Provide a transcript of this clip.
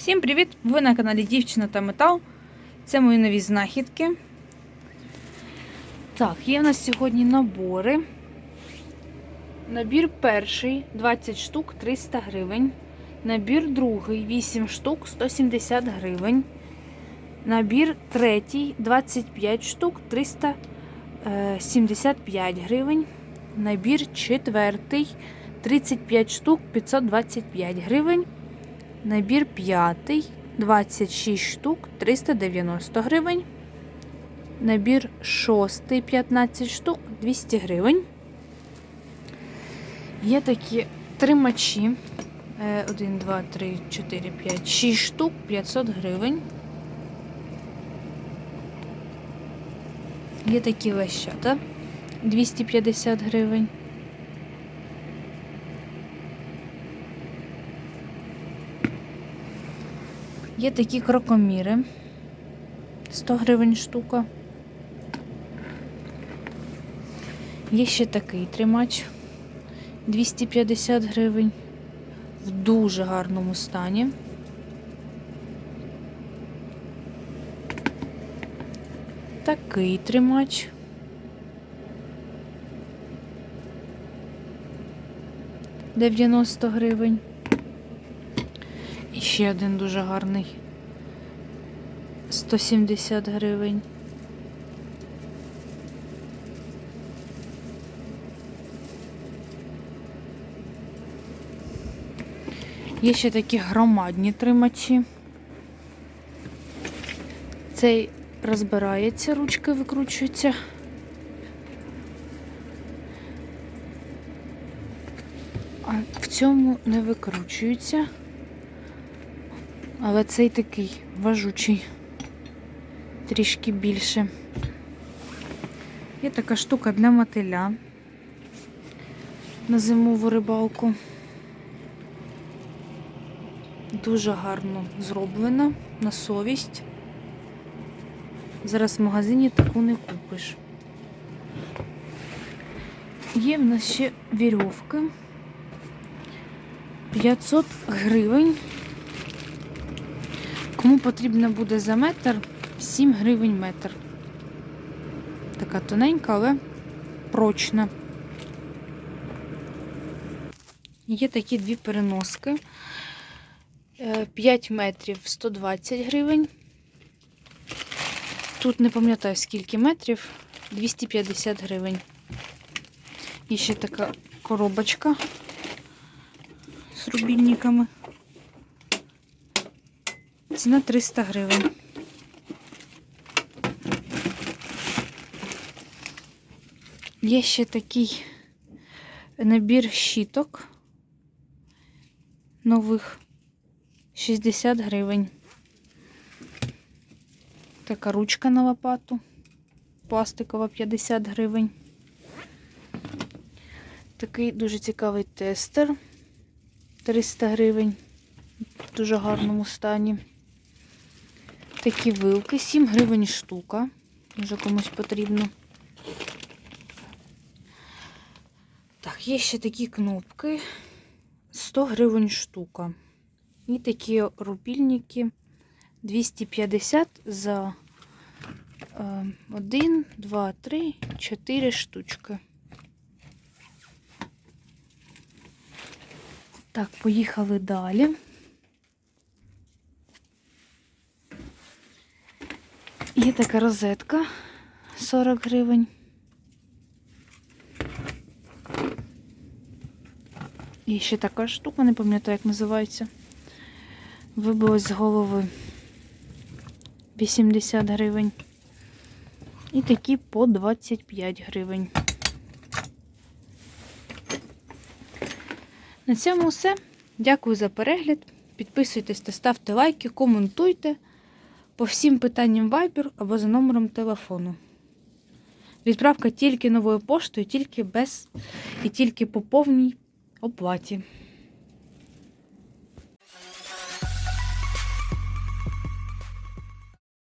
Всім привіт! Ви на каналі Дівчина та Метал. Це мої нові знахідки. Так, є в нас сьогодні набори. Набір перший 20 штук 300 гривень. Набір другий 8 штук 170 гривень. Набір третій 25 штук 375 гривень. Набір четвертий 35 штук 525 гривень. Набір п'ятий 26 штук 390 гривень. Набір шостий 15 штук 200 гривень. Є такі тримачі. 1, 2, 3, 4, 5, 6 штук 500 гривень. Є такі лещата 250 гривень. Є такі крокоміри. 100 гривень штука. Є ще такий тримач 250 гривень. В дуже гарному стані. Такий тримач. Дев'яносто гривень. І ще один дуже гарний. 170 гривень. Є ще такі громадні тримачі. Цей розбирається, ручки викручуються. А в цьому не викручується. Але цей такий важучий, трішки більше. Є така штука для мотиля на зимову рибалку. Дуже гарно зроблена на совість. Зараз в магазині таку не купиш. Є в нас ще вірьовки. 500 гривень. Кому потрібно буде за метр, 7 гривень метр. Така тоненька, але прочна. Є такі дві переноски. 5 метрів 120 гривень. Тут не пам'ятаю скільки метрів, 250 гривень. І ще така коробочка з рубільниками. Ціна 300 гривень. Є ще такий набір щіток нових 60 гривень. Така ручка на лопату. Пластикова 50 гривень. Такий дуже цікавий тестер 300 гривень. В дуже гарному стані. Такі вилки, 7 гривень штука. Може комусь потрібно. Так, є ще такі кнопки. 100 гривень штука. І такі рубільники 250 за 1, 2, 3, 4 штучки. Так, поїхали далі. Є така розетка 40 гривень. І ще така штука, не пам'ятаю, як називається. Вибилась з голови 80 гривень. І такі по 25 гривень. На цьому все. Дякую за перегляд. Підписуйтесь та ставте лайки, коментуйте по всім питанням Viber або за номером телефону. Відправка тільки новою поштою, тільки без і тільки по повній оплаті.